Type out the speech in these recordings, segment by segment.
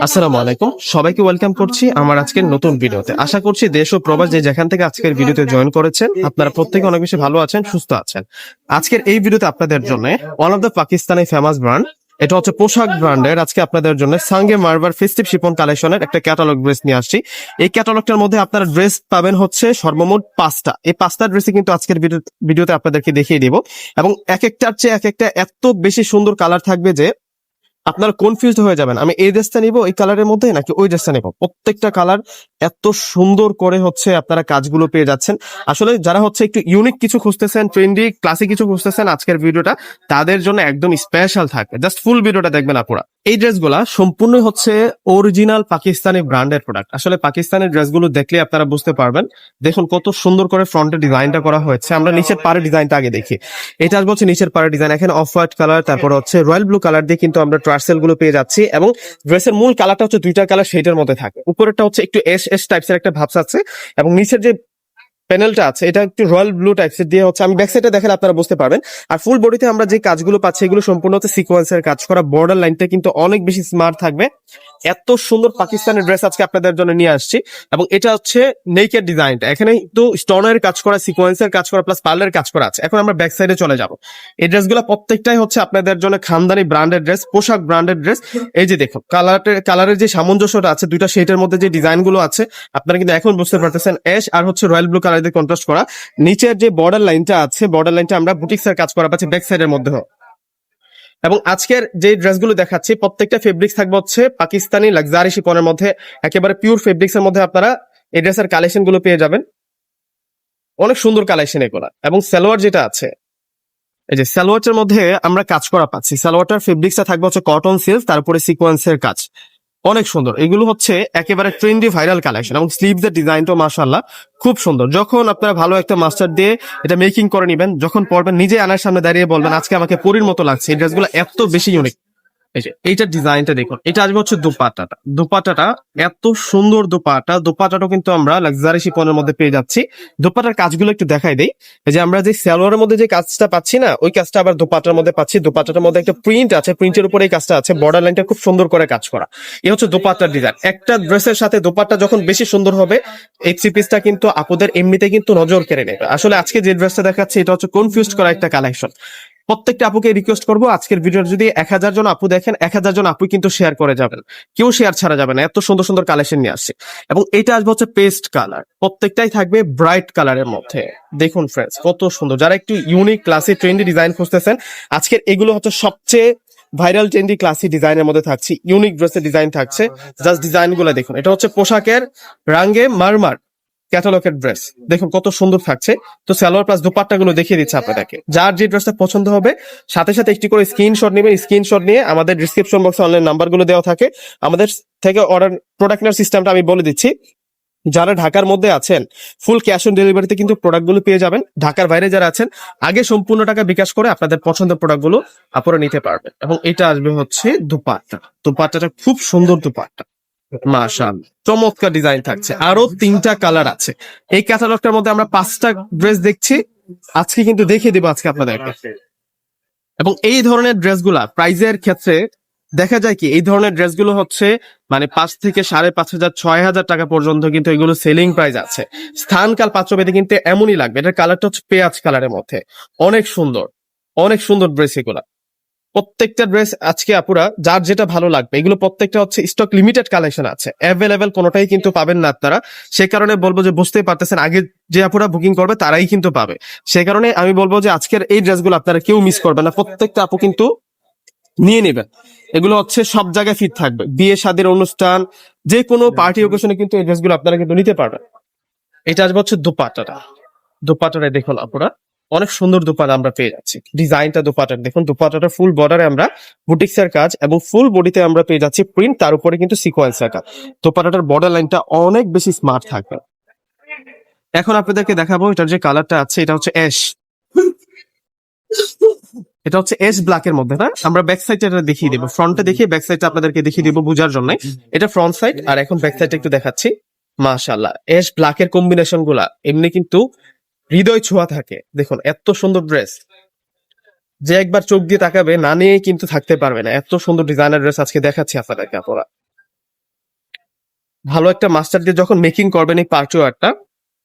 আসসালামু আলাইকুম। সবাইকে ওয়েলকাম করছি আমার আজকের নতুন ভিডিওতে। আশা করছি দেশ ও প্রবাস যে যেখান থেকে আজকের ভিডিওতে জয়েন করেছেন, আপনারা প্রত্যেকে অনেক বেশি ভালো আছেন, সুস্থ আছেন। আজকের এই ভিডিওতে আপনাদের জন্য one of the Pakistani famous brand এটা হচ্ছে পোশাক ব্র্যান্ডের আজকে আপনাদের জন্য সাঙ্গে মার্বার ফেস্টিভ শিপন কালেকশনের একটা ক্যাটালগ ড্রেস নিয়ে আসছি। এই ক্যাটালগটার মধ্যে আপনারা ড্রেস পাবেন হচ্ছে সর্বমোট পাঁচটা। এই পাঁচটা ড্রেসই কিন্তু আজকের ভিডিও- ভিডিওতে আপনাদেরকে দেখিয়ে দিব। এবং এক একটার চেয়ে এক একটা এত বেশি সুন্দর কালার থাকবে যে আপনারা কনফিউজড হয়ে যাবেন। আমি এই ড্রেসটা নিব, এই কালারের মধ্যে নাকি ওই ড্রেসটা নেব? প্রত্যেকটা কালার এত সুন্দর করে হচ্ছে আপনারা কাজগুলো পেয়ে যাচ্ছেন। আসলে যারা হচ্ছে একটু ইউনিক কিছু খুঁজতেছেন ট্রেন্ডি ক্লাসিক কিছু খুঁজতেছেন আজকের ভিডিওটা তাদের জন্য একদম স্পেশাল থাকবে জাস্ট ফুল ভিডিওটা দেখবেন আপনারা এই ড্রেসগুলা সম্পূর্ণ হচ্ছে অরিজিনাল পাকিস্তানি ব্র্যান্ডের প্রোডাক্ট আসলে পাকিস্তানের ড্রেসগুলো দেখলে আপনারা বুঝতে পারবেন। দেখুন কত সুন্দর করে ফ্রন্টের ডিজাইনটা করা হয়েছে। আমরা নিচের পাড়ের ডিজাইনটা আগে দেখি। এটা আসবে হচ্ছে নিচের পাড়ের ডিজাইন। এখানে অফ হোয়াইট কালার তারপর হচ্ছে রয়্যাল ব্লু কালার দিয়ে কিন্তু আমরা ট্রার্সেলগুলো পেয়ে যাচ্ছি এবং ড্রেসের মূল কালারটা হচ্ছে দুইটা কালার সেইটার মধ্যে থাকে। উপরেরটা হচ্ছে একটু এস এস টাইপসের একটা ভাবস আছে এবং নিচের যে প্যানেলটা আছে, এটা একটু রয়্যাল ব্লু টাইপসের দিয়ে হচ্ছে, আমি ব্যাক সাইডে দেখেন আপনারা বুঝতে পারবেন। আর ফুল বডিতে আমরা যে কাজগুলো পাচ্ছি, এগুলো সম্পূর্ণ হচ্ছে সিকোয়েন্সের কাজ করা বর্ডার লাইনটা কিন্তু অনেক বেশি স্মার্ট থাকবে। এত সুন্দর পাকিস্তানের ড্রেস আজকে আপনাদের জন্য নিয়ে আসছি। এবং এটা হচ্ছে নেকের ডিজাইনটা এখানে একটু স্টোনের কাজ করা সিকোয়েন্সের কাজ করা প্লাস পার্লের কাজ করা আছে। এখন আমরা ব্যাক সাইডে চলে যাব। এই ড্রেস ড্রেসগুলো প্রত্যেকটাই হচ্ছে আপনাদের জন্য খানদানি ব্র্যান্ডেড ড্রেস পোশাক ব্র্যান্ডেড ড্রেস এই যে দেখো কালারের কালারের যে সামঞ্জস্যটা আছে দুইটা শেডের মধ্যে যে ডিজাইনগুলো আছে আপনারা কিন্তু এখন বুঝতে পারতেছেন অ্যাশ আর হচ্ছে রয়্যাল ব্লু কালার দিয়ে কন্ট্রাস্ট করা। নিচের যে বর্ডার লাইনটা আছে বর্ডার লাইনটা আমরা বুটিক্সের কাজ করা পাচ্ছি ব্যাক সাইডের মধ্যে এবং আজকের যে ড্রেসগুলো দেখাচ্ছি, প্রত্যেকটা ফেব্রিক্স থাকবে হচ্ছে পাকিস্তানি লাক্সারি শিপনের মধ্যে, একেবারে পিওর ফেব্রিক্স এর মধ্যে আপনারা এই ড্রেসের কালেকশনগুলো পেয়ে যাবেন। অনেক সুন্দর কালেকশন এগুলা। এবং সালোয়ার যেটা আছে, এই যে সালোয়ারটার মধ্যে আমরা কাজ করা পাচ্ছি। সালোয়ারটার ফেব্রিক্সটা থাকবে হচ্ছে কটন সিল্ক তারপরে সিকোয়েন্সের কাজ। অনেক সুন্দর। এগুলো হচ্ছে একেবারে ট্রেন্ডি ভাইরাল কালেকশন এবং স্লিভসের এর ডিজাইনটাও মাশাল্লাহ খুব সুন্দর। যখন আপনারা ভালো একটা মাস্টার দিয়ে এটা মেকিং করে নেবেন, যখন পড়বেন নিজে আনার সামনে দাঁড়িয়ে বলবেন, আজকে আমাকে পরির মতো লাগছে। এই ড্রেসগুলো এত বেশি ইউনিক এই যে, এইটার ডিজাইনটা দেখুন, এটা আসবে হচ্ছে দুপাটাটা। দুপাটাটা, এত সুন্দর দুপাটা। দুপাটাটাও কিন্তু আমরা লাক্সারি শিপনের মধ্যে পেয়ে যাচ্ছি। দুপাটার কাজগুলো একটু দেখাই দেই। যে আমরা যে সালোয়ারের মধ্যে যে কাজটা পাচ্ছি না, ওই কাজটা আবার দুপাটার মধ্যে পাচ্ছি। দুপাটার মধ্যে একটা প্রিন্ট আছে প্রিন্টের উপরে এই কাজটা আছে। বর্ডার লাইনটা খুব সুন্দর করে কাজ করা। এই হচ্ছে দুপাটার ডিজাইন একটা ড্রেসের সাথে দুপাট্টা যখন বেশি সুন্দর হবে, এই থ্রি পিসটা কিন্তু আপুদের এমনিতে কিন্তু নজর কেড়ে নেবে। আসলে আজকে যে ড্রেসটা দেখাচ্ছি, এটা হচ্ছে কনফিউজ করা একটা কালেকশন প্রত্যেকটা আপুকে রিকোয়েস্ট করব। আজকের ভিডিও যদি এক হাজার জন আপু দেখেন, এক হাজার জন আপু কিন্তু শেয়ার করে যাবেন। কেউ শেয়ার ছাড়া যাবে না। এত সুন্দর সুন্দর কালেকশন নিয়ে আসছে। এবং এটা আসবে হচ্ছে পেস্ট কালার প্রত্যেকটাই থাকবে ব্রাইট কালারের মধ্যে। দেখুন ফ্রেন্ডস কত সুন্দর। যারা একটু ইউনিক ক্লাসি ট্রেন্ডি ডিজাইন খুঁজতেছেন, আজকের এগুলো হচ্ছে সবচেয়ে ভাইরাল ট্রেন্ডি ক্লাসি ডিজাইনের মধ্যে থাকছে। ইউনিক ড্রেসের ডিজাইন থাকছে। জাস্ট ডিজাইনগুলো দেখুন। এটা হচ্ছে পোশাকের রাঙ্গে মারমার ক্যাটালগের ড্রেস। দেখুন কত সুন্দর থাকছে। তো সালোয়ার প্লাস দুপাট্টা গুলো দেখিয়ে দিচ্ছে আপনাদেরকে। যার যে ড্রেসটা পছন্দ হবে, সাথে সাথে একটি করে স্ক্রিনশট নেবেন। স্ক্রিনশট নিয়ে আমাদের ডিসক্রিপশন বক্সে অনলাইন নাম্বারগুলো দেওয়া থাকে। আমাদের থেকে অর্ডার প্রোডাক্ট নেওয়ার সিস্টেমটা আমি বলে দিচ্ছি। যারা ঢাকার মধ্যে আছেন ফুল ক্যাশ অন ডেলিভারিতে কিন্তু প্রোডাক্টগুলো পেয়ে যাবেন। ঢাকার বাইরে যারা আছেন, আগে সম্পূর্ণ টাকা বিকাশ করে আপনাদের পছন্দের প্রোডাক্টগুলো আপনারা নিতে পারবেন। এবং এটা আসবে হচ্ছে দুপাট্টা। দুপাট্টাটা খুব সুন্দর দুপাট্টা। মাশাল, চমৎকার ডিজাইন থাকছে। আরও তিনটা কালার আছে। এই ক্যাটালগটার মধ্যে আমরা পাঁচটা ড্রেস দেখছি। আজকে কিন্তু দেখিয়ে দেবো আজকে আপনাদেরকে। এবং এই ধরনের ড্রেসগুলা প্রাইজের ক্ষেত্রে দেখা যায় কি, এই ধরনের ড্রেসগুলো হচ্ছে মানে পাঁচ থেকে সাড়ে পাঁচ হাজার, ছয় হাজার টাকা পর্যন্ত কিন্তু এগুলো সেলিং প্রাইস আছে। স্থানকাল পাত্রভেদে কিন্তু এমনই লাগবে। এটার কালারটা হচ্ছে পেঁয়াজ কালারের মধ্যে। অনেক সুন্দর অনেক সুন্দর ড্রেস এগুলা। প্রত্যেকটা ড্রেস আজকে আপুরা যার যেটা ভালো লাগবে এগুলো প্রত্যেকটা হচ্ছে স্টক লিমিটেড কালেকশন আছে। অ্যাভেলেবেল কোনোটাই কিন্তু পাবেন না আপনারা। সে কারণে বলব যে বুঝতেই পারতেছেন আগে যে আপুরা বুকিং করবে তারাই কিন্তু পাবে। সে কারণে আমি বলব যে আজকের এই ড্রেসগুলো আপনারা কেউ মিস করবেন না। প্রত্যেকটা আপু কিন্তু নিয়ে নেবেন। এগুলো হচ্ছে সব জায়গায় ফিট থাকবে। বিয়ে শাদীর অনুষ্ঠান যে কোনো পার্টি ওকেশনে কিন্তু এই ড্রেসগুলো আপনারা কিন্তু নিতে পারবেন। এটা আসবে হচ্ছে দুপাটাটা দুপাটাটা দেখুন আপনারা অনেক সুন্দর দুপাটা আমরা পেয়ে যাচ্ছি। ডিজাইনটা দুপাটার দেখুন দুপাটাটা ফুল বর্ডারে আমরা বুটিক্সের কাজ এবং ফুল বডিতে আমরা পেয়ে যাচ্ছি প্রিন্ট তার উপরে কিন্তু সিকোয়েন্সের কাজ। দুপাটাটার বর্ডার লাইনটা অনেক বেশি স্মার্ট থাকবে। এখন আপনাদেরকে দেখাবো এটার যে কালারটা আছে, এটা হচ্ছে অ্যাশ এটা হচ্ছে এস ব্ল্যাক এর মধ্যে, না? আমরা ব্যাক সাইড এটা দেখিয়ে দিব। ফ্রন্টে দেখিয়ে ব্যাক সাইডটা আপনাদেরকে দেখিয়ে দিব বোঝার জন্য। এটা ফ্রন্ট সাইড আর এখন ব্যাক সাইড একটু দেখাচ্ছি। মাশাআল্লাহ এস ব্ল্যাক এর কম্বিনেশনগুলা, এমনি কিন্তু হৃদয় ছোঁয়া থাকে। দেখুন, এত সুন্দর ড্রেস যে একবার চোখ দিয়ে তাকাবে, না নিয়ে কিন্তু থাকতে পারবে না। এত সুন্দর ডিজাইনার ড্রেস আজকে দেখাচ্ছি আপনাদেরকে আপনারা। ভালো একটা মাস্টার দিয়ে যখন মেকিং করবেন এই পার্টওয়ারটা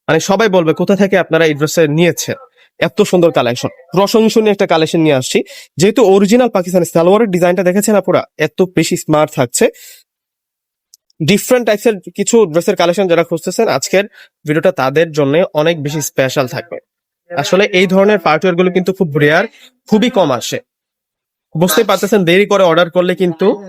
মানে সবাই বলবে, কোথা থেকে আপনারা এই ড্রেসে নিয়েছেন? এত সুন্দর কালেকশন প্রশংসনীয় একটা কালেকশন নিয়ে আসছি। যেহেতু অরিজিনাল পাকিস্তানি সালোয়ারের ডিজাইনটা দেখেছেন আপনারা, এত বেশি স্মার্ট থাকছে। ডিফারেন্ট টাইপসের কিছু ড্রেসের কালেকশন যারা খুঁজতেছেন, আজকের ভিডিওটা তাদের জন্য অনেক বেশি স্পেশাল থাকবে। আসলে এই ধরনের পার্টওয়ারগুলো কিন্তু খুব রেয়ার খুবই কম আসে। বুঝতেই পারতেছেন, দেরি করে অর্ডার করলে কিন্তু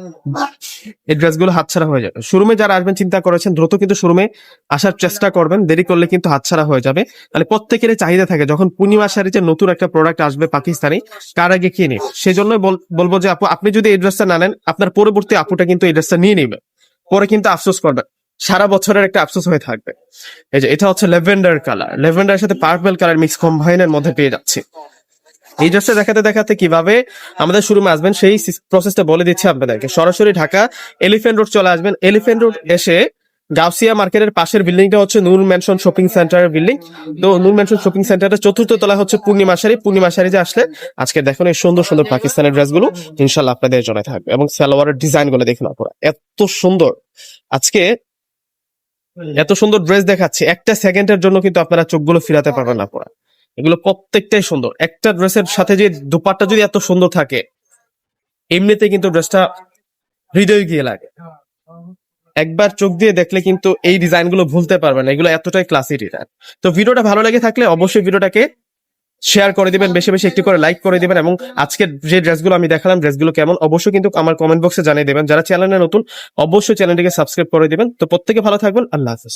এই ড্রেসগুলো হাতছাড়া হয়ে যাবে। শোরুমে যারা আসবেন, চিন্তা করেছেন, দ্রুত কিন্তু শোরুমে আসার চেষ্টা করবেন, দেরি করলে কিন্তু হাতছাড়া হয়ে যাবে। তাহলে প্রত্যেকেরই চাহিদা থাকে, যখন পূর্ণিমা শাড়িতে নতুন একটা প্রোডাক্ট আসবে পাকিস্তানি, কার আগে কি নিন সেজন্যই বল- বলব যে আপু, আপনি যদি এই ড্রেসটা না নেন, আপনার পরবর্তী আপুটা কিন্তু এই ড্রেসটা নিয়ে নেবে। পরে কিন্তু আফসোস করবে। সারা বছরের একটা আফসোস হয়ে থাকবে। এই যে, এটা হচ্ছে লেভেন্ডার কালার। লেভেন্ডার সাথে পার্পল কালার মিক্স কম্বাইনের মধ্যে পেয়ে যাচ্ছে। এই ড্রেসটা দেখাতে দেখাতে কীভাবে আমাদের শোরুমে আসবেন, সেই প্রসেসটা বলে দিচ্ছি আপনাদেরকে। সরাসরি ঢাকা এলিফেন্ট রোড চলে আসবেন। এলিফেন্ট রোড এসে গাউসিয়া মার্কেটের পাশের বিল্ডিংটা হচ্ছে নূর ম্যানশন শপিং সেন্টারের বিল্ডিং। তো নূর ম্যানশন শপিং সেন্টারের চতুর্থ তলা হচ্ছে পূর্ণিমা শাড়ি। পূর্ণিমা শাড়ি যে আসলে, আজকে দেখুন এই সুন্দর সুন্দর পাকিস্তানের ড্রেসগুলো ইনশাল্লাহ আপনাদের জন্য থাকবে এবং সালোয়ারের ডিজাইনগুলো দেখুন আপনারা এত সুন্দর। আজকে এত সুন্দর ড্রেস দেখাচ্ছে। একটা সেকেন্ডের জন্য কিন্তু আপনারা চোখগুলো ফিরাতে পারবেন না এগুলো প্রত্যেকটাই সুন্দর। একটা ড্রেসের সাথে যে দুপাট্টা যদি এত সুন্দর থাকে এমনিতে কিন্তু ড্রেসটা হৃদয় গিয়ে লাগে। একবার চোখ দিয়ে দেখলে কিন্তু এই ডিজাইনগুলো ভুলতে পারবেন না। এগুলো এতটাই ক্লাসি ডিজাইন তো ভিডিওটা ভালো লেগে থাকলে অবশ্যই ভিডিওটাকে শেয়ার করে দিবেন, বেশি বেশি একটি করে লাইক করে দিবেন এবং আজকের যে ড্রেসগুলো আমি দেখালাম ড্রেসগুলো কেমন, অবশ্যই কিন্তু আমার কমেন্ট বক্সে জানিয়ে দেবেন। যারা চ্যানেলে নতুন, অবশ্যই চ্যানেলটিকে সাবস্ক্রাইব করে দিবেন। তো প্রত্যেকে ভালো থাকবেন। আল্লাহ হাফেজ।